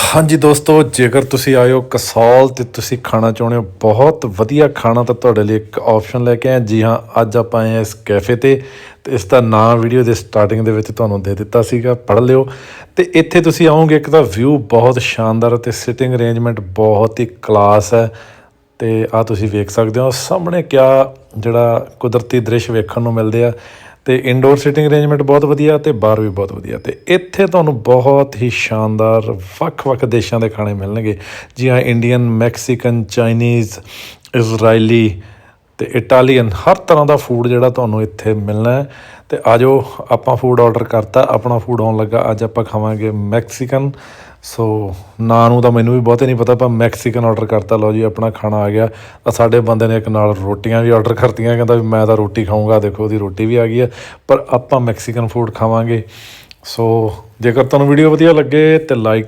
ਹਾਂਜੀ ਦੋਸਤੋ, ਜੇਕਰ ਤੁਸੀਂ ਆਇਓ ਕਸੌਲ ਤੇ ਤੁਸੀਂ ਖਾਣਾ ਚਾਹੁੰਦੇ ਹੋ, ਬਹੁਤ ਵਧੀਆ ਖਾਣਾ ਤਾਂ ਤੁਹਾਡੇ ਲਈ ਇੱਕ ਆਪਸ਼ਨ ਲੈ ਕੇ ਆਏ ਜੀ ਹਾਂ, ਅੱਜ ਆਪਾਂ ਆਏ ਹਾਂ ਇਸ ਕੈਫੇ ਤੇ ਤੇ ਇਸ ਦਾ ਨਾਮ ਵੀਡੀਓ ਦੇ ਸਟਾਰਟਿੰਗ ਦੇ ਵਿੱਚ ਤੁਹਾਨੂੰ ਦੇ ਦਿੱਤਾ ਸੀਗਾ, ਪੜ੍ਹ ਲਿਓ। ਤੇ ਇੱਥੇ ਤੁਸੀਂ ਆਓਗੇ, ਇੱਕ ਤਾਂ ਵਿਊ ਬਹੁਤ ਸ਼ਾਨਦਾਰ ਤੇ ਸਿਟਿੰਗ ਅਰੇਂਜਮੈਂਟ ਬਹੁਤ ਹੀ ਕਲਾਸ ਹੈ। ਤੇ ਆ ਤੁਸੀਂ ਵੇਖ ਸਕਦੇ ਹੋ, ਸਾਹਮਣੇ ਕਿਆ ਜਿਹੜਾ ਕੁਦਰਤੀ ਦ੍ਰਿਸ਼ ਵੇਖਣ ਨੂੰ ਮਿਲਦੇ ਆ। ਤੇ ਇਨਡੋਰ ਸਿਟਿੰਗ ਅਰੇਂਜਮੈਂਟ ਬਹੁਤ ਵਧੀਆ ਤੇ ਬਾਹਰ ਵੀ ਬਹੁਤ ਵਧੀਆ ਤੇ ਇੱਥੇ ਤੁਹਾਨੂੰ ਬਹੁਤ ਹੀ ਸ਼ਾਨਦਾਰ ਵੱਖ-ਵੱਖ ਦੇਸ਼ਾਂ ਦੇ ਖਾਣੇ ਮਿਲਣਗੇ। ਜੀ ਹਾਂ ਇੰਡੀਅਨ ਮੈਕਸੀਕਨ ਚਾਈਨੀਜ਼ ਇਜ਼ਰਾਈਲੀ ਤੇ ਇਟਾਲੀਅਨ ਹਰ ਤਰ੍ਹਾਂ ਦਾ ਫੂਡ ਜਿਹੜਾ ਤੁਹਾਨੂੰ ਇੱਥੇ ਮਿਲਣਾ ਹੈ। ਤੇ ਆਜੋ, ਆਪਾਂ ਫੂਡ ਆਰਡਰ ਕਰਤਾ, ਆਪਣਾ ਫੂਡ ਆਉਣ ਲੱਗਾ। ਅੱਜ ਆਪਾਂ ਖਾਵਾਂਗੇ ਮੈਕਸੀਕਨ ਸੋ ਨਾਂ ਨੂੰ ਤਾਂ ਮੈਨੂੰ ਵੀ ਬਹੁਤੇ ਨਹੀਂ ਪਤਾ, ਪਰ ਮੈਕਸੀਕਨ ਆਰਡਰ ਕਰਤਾ। ਲਓ ਜੀ, ਆਪਣਾ ਖਾਣਾ ਆ ਗਿਆ। ਤਾਂ ਸਾਡੇ ਬੰਦੇ ਨੇ ਇੱਕ ਨਾਲ ਰੋਟੀਆਂ ਵੀ ਆਰਡਰ ਕਰਤੀਆਂ, ਕਹਿੰਦਾ ਵੀ ਮੈਂ ਤਾਂ ਰੋਟੀ ਖਾਊਂਗਾ। ਦੇਖੋ, ਉਹਦੀ ਰੋਟੀ ਵੀ ਆ ਗਈ ਹੈ, ਪਰ ਆਪਾਂ ਮੈਕਸੀਕਨ ਫੂਡ ਖਾਵਾਂਗੇ। ਸੋ ਜੇਕਰ ਤੁਹਾਨੂੰ ਵੀਡੀਓ ਵਧੀਆ ਲੱਗੇ ਤੇ ਲਾਈਕ